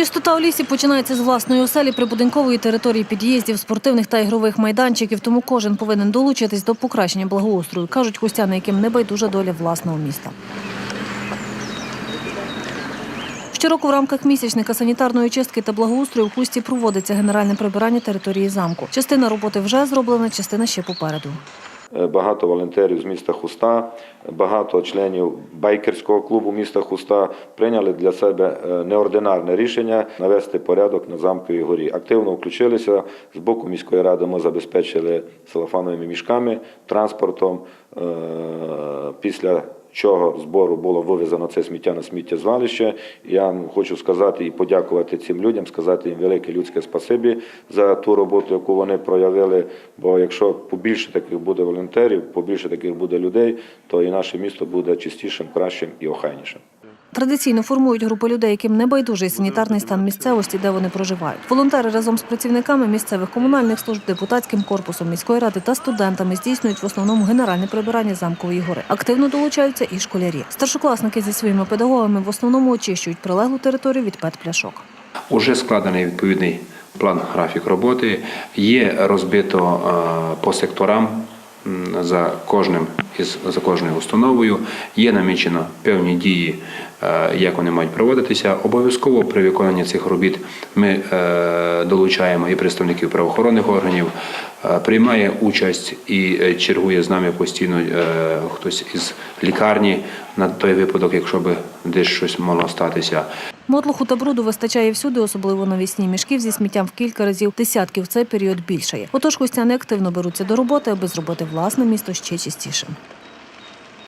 Чистота у лісі починається з власної оселі прибудинкової території під'їздів, спортивних та ігрових майданчиків, тому кожен повинен долучитись до покращення благоустрою, кажуть хустяни, яким не байдужа доля власного міста. Щороку в рамках місячника санітарної чистки та благоустрою в Хусті проводиться генеральне прибирання території замку. Частина роботи вже зроблена, частина ще попереду. Е, Багато волонтерів з міста Хуста, багато членів байкерського клубу міста Хуста прийняли для себе е, неординарне рішення навести порядок на замковій горі. Активно включилися з боку міської ради. Ми забезпечили салафановими мішками, транспортом. Е, Після чого збору було вивезено це сміття на сміттєзвалище. Я хочу сказати і подякувати цим людям, сказати їм велике людське спасибі за ту роботу, яку вони проявили. Бо якщо побільше таких буде волонтерів, побільше таких буде людей, то і наше місто буде чистішим, кращим і охайнішим. Традиційно формують групи людей, яким не байдужий санітарний стан місцевості, де вони проживають. Волонтери разом з працівниками місцевих комунальних служб, депутатським корпусом міської ради та студентами здійснюють в основному генеральне прибирання замкової гори. Активно долучаються і школярі. Старшокласники зі своїми педагогами в основному очищують прилеглу територію від пет-пляшок. Уже складений відповідний план графік роботи. Є розбито е, по секторам за кожним із за кожною установою. Є намічено певні дії, е, як вони мають проводитися. Обов'язково при виконанні цих робіт ми е, долучаємо і представників правоохоронних органів. Е, Приймає участь і чергує з нами постійно хтось із лікарні на той випадок, якщо би десь щось могло статися. Мотлуху та бруду вистачає всюди, особливо навісні. Мішків зі сміттям в кілька разів десятків цей період більшає. Отож, хустяни активно беруться до роботи, аби зробити власне місто ще чистішим.